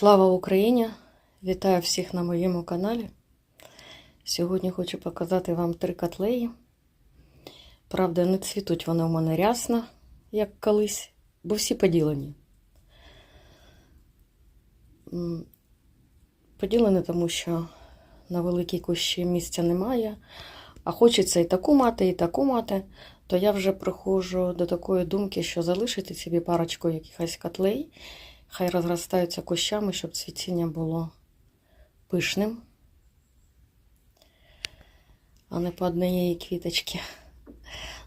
Слава Україні! Вітаю всіх на моєму каналі. Сьогодні хочу показати вам три котлеї. Правда, не цвітуть вони у мене рясно, як колись, бо всі поділені. Поділені, тому що на великій кущі місця немає, а хочеться і таку мати, і таку мати, то я вже приходжу до такої думки, що залишити собі парочку якихось котлей. Хай розростаються кущами, щоб цвітіння було пишним, а не по однієї квіточки.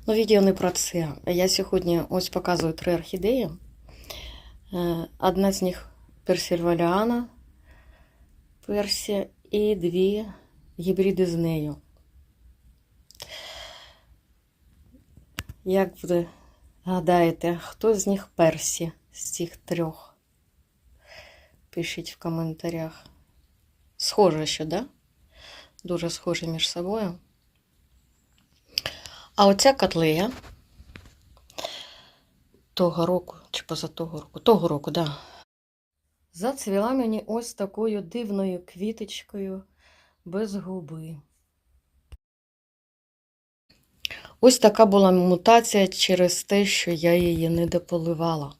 Ну, відео не про це. Я сьогодні ось показую три орхідеї. Е, Одна з них персильваліана, персі, і дві гібриди з нею. Як ви гадаєте, хто з них персі з цих трьох? Пишіть в коментарях. Схоже, що, да? Дуже схожі між собою. А оця котлея того року, чи поза того року, того року, да. Зацвіла мені ось такою дивною квіточкою без губи. Ось така була мутація через те, що я її не дополивала.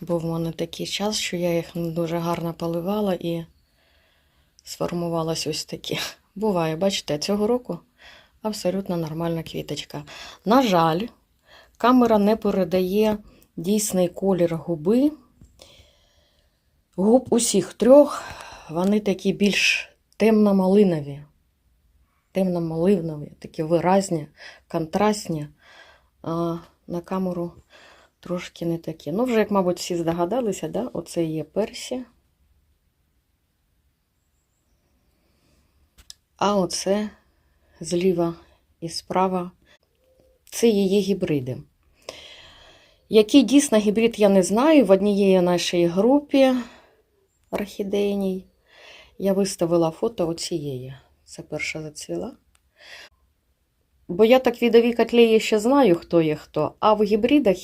Був в мене такий час, що я їх не дуже гарно поливала і сформувалось ось таке. Буває, бачите, цього року абсолютно нормальна квіточка. На жаль, камера не передає дійсний колір губи. Губ усіх трьох, вони такі більш темно-малинові, темно-маливнові, такі виразні, контрастні. А на камеру трошки не такі. Ну, вже, як, мабуть, всі здогадалися, да? оце є персі. А оце зліва і справа це її гібриди. Який дійсно гібрид, я не знаю. В однієї нашій групі орхідейній я виставила фото оцієї. Це перша зацвіла. Бо я так відові котлеї ще знаю, хто є хто, а в гібридах,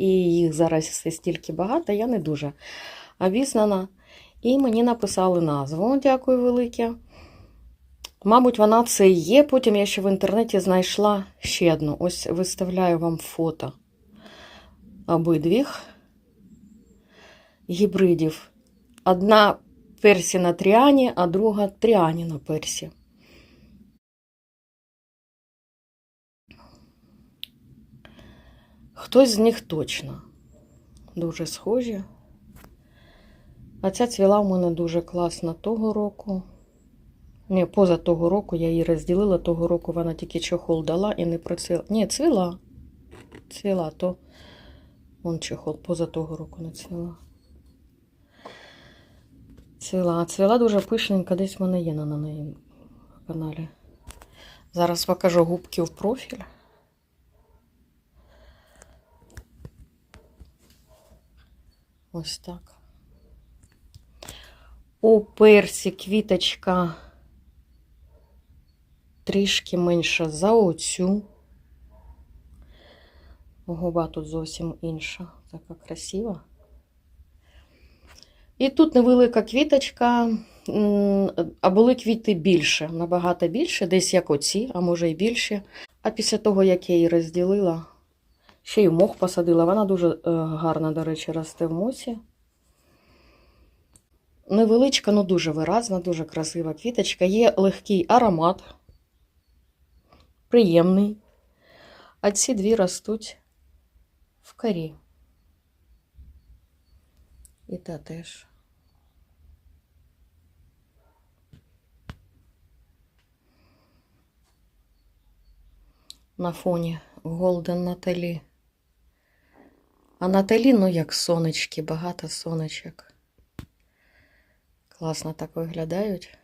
і їх зараз стільки багато, я не дуже обізнана. І мені написали назву. Дякую велике. Мабуть, вона це і є. Потім я ще в інтернеті знайшла ще одну. Ось виставляю вам фото обидвіх гібридів. Одна персі на тріані, а друга тріані на персі. Хтось з них точно дуже схожі. А ця цвіла в мене дуже класна того року. Ні, поза того року я її розділила. Того року вона тільки чохол дала і не процвіла. Ні, цвіла. Цвіла, то вон чохол поза того року не цвіла. Цвіла. А цвіла дуже пишненька, десь в мене є на неї каналі. Зараз покажу губки в профіль. Ось так. У персі квіточка трішки менша за оцю. Губа тут зовсім інша, така красива. І тут невелика квіточка, а були квіти більше, набагато більше, десь як оці, а може і більше. А після того, як я її розділила, ще й мох посадила. Вона дуже е, гарна, до речі, росте в мосі. Невеличка, ну дуже виразна, дуже красива квіточка. Є легкий аромат, приємний. А ці дві ростуть в корі. І та теж. На фоні Голден Наталі. А Наталі, ну як сонечки, багато сонечок. Класно так виглядають.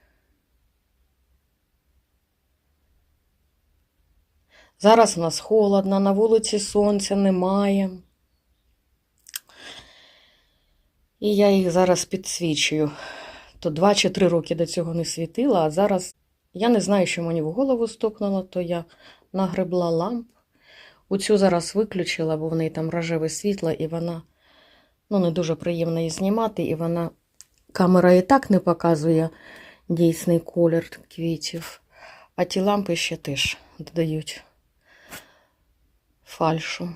Зараз у нас холодно, на вулиці сонця немає. І я їх зараз підсвічую. То два чи три роки до цього не світила, а зараз я не знаю, що мені в голову стукнуло, то я нагребла ламп. Оцю зараз виключила, бо в неї там рожеве світло, і вона ну, не дуже приємно її знімати, і вона камера і так не показує дійсний колір квітів, а ті лампи ще теж додають фальшу.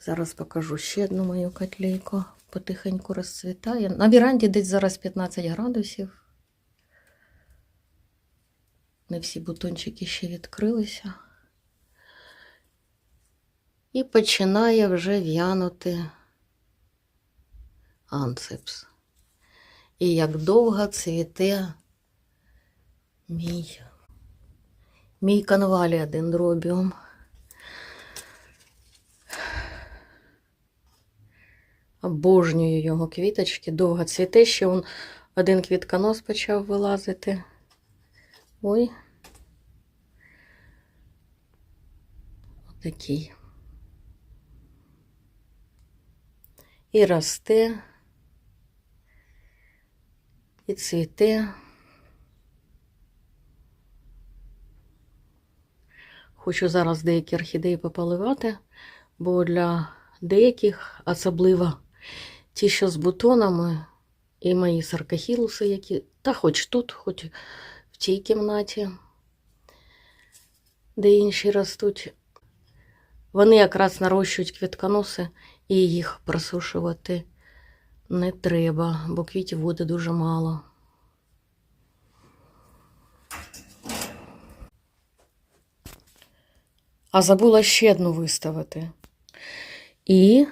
Зараз покажу ще одну мою котлейку. Потихеньку розцвітає. На віранді десь зараз 15 градусів. Не всі бутончики ще відкрилися. І починає вже в'янути анцепс. І як довго цвіте мій, мій конвалія дендробіум. Обожнюю його квіточки, довго цвіте, ще он один квітконос почав вилазити. Ой. Отакий. І росте, і цвіте. Хочу зараз деякі орхідеї пополивати, бо для деяких, особливо ті, що з бутонами, і мої саркохілуси, які, та хоч тут, хоч в тій кімнаті, де інші ростуть, вони якраз нарощують квітконоси, і їх просушувати не треба, бо квітів буде дуже мало. А забула ще одну виставити. І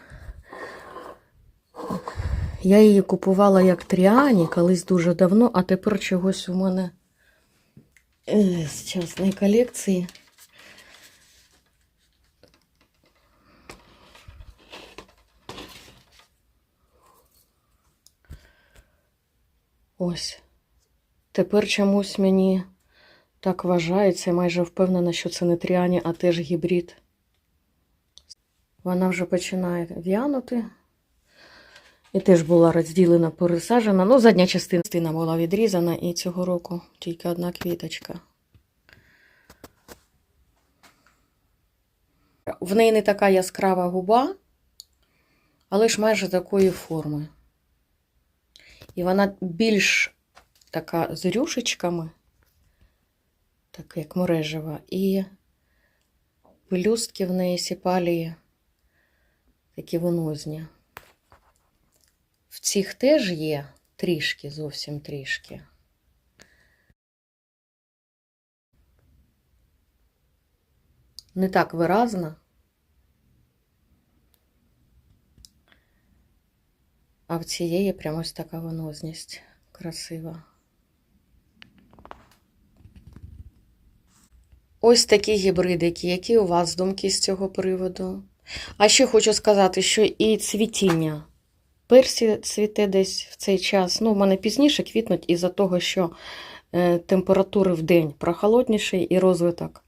я її купувала як Тріані колись дуже давно, а тепер чогось у мене е, з частної колекції. Ось. Тепер чомусь мені так вважається, я майже впевнена, що це не Тріані, а теж гібрид. Вона вже починає в'янути. І теж була розділена, пересаджена. Ну, задня частина була відрізана, і цього року тільки одна квіточка. В неї не така яскрава губа, але ж майже такої форми. І вона більш така з рюшечками, так як мережева, і пелюстки в неї сіпалії такі винозні. В цих теж є трішки, зовсім трішки. Не так виразно. А в цієї прямо ось така винозність красива. Ось такі гібридики. Які у вас думки з цього приводу? А ще хочу сказати, що і цвітіння. Персі цвіте десь в цей час. Ну, в мене пізніше квітнуть із-за того, що е, температури в день прохолодніший і розвиток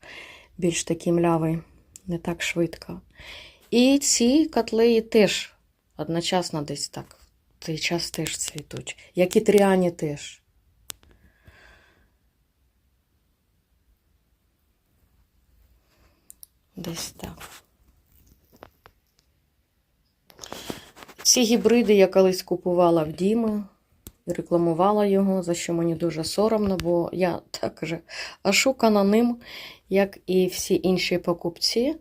більш такий млявий, не так швидко. І ці котлеї теж одночасно десь так. Цей час теж цвітуть. Як і тріані теж. Десь так. Ці гібриди я колись купувала в Діми і рекламувала його, за що мені дуже соромно, бо я так же ошукана ним, як і всі інші покупці.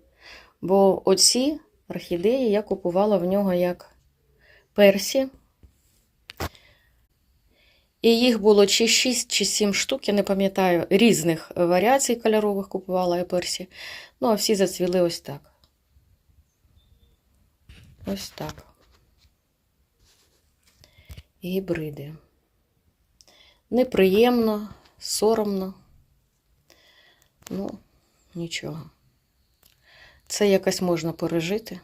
Бо оці орхідеї я купувала в нього як персі. І їх було чи 6, чи 7 штук, я не пам'ятаю, різних варіацій кольорових купувала я персі. Ну, а всі зацвіли ось так. Ось так. Гібриди. Неприємно, соромно. Ну, нічого. Це якось можна пережити.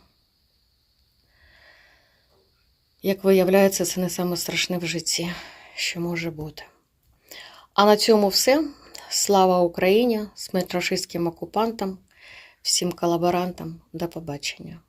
Як виявляється, це не саме страшне в житті, що може бути. А на цьому все. Слава Україні, смерть рашистським окупантам, всім колаборантам. До побачення.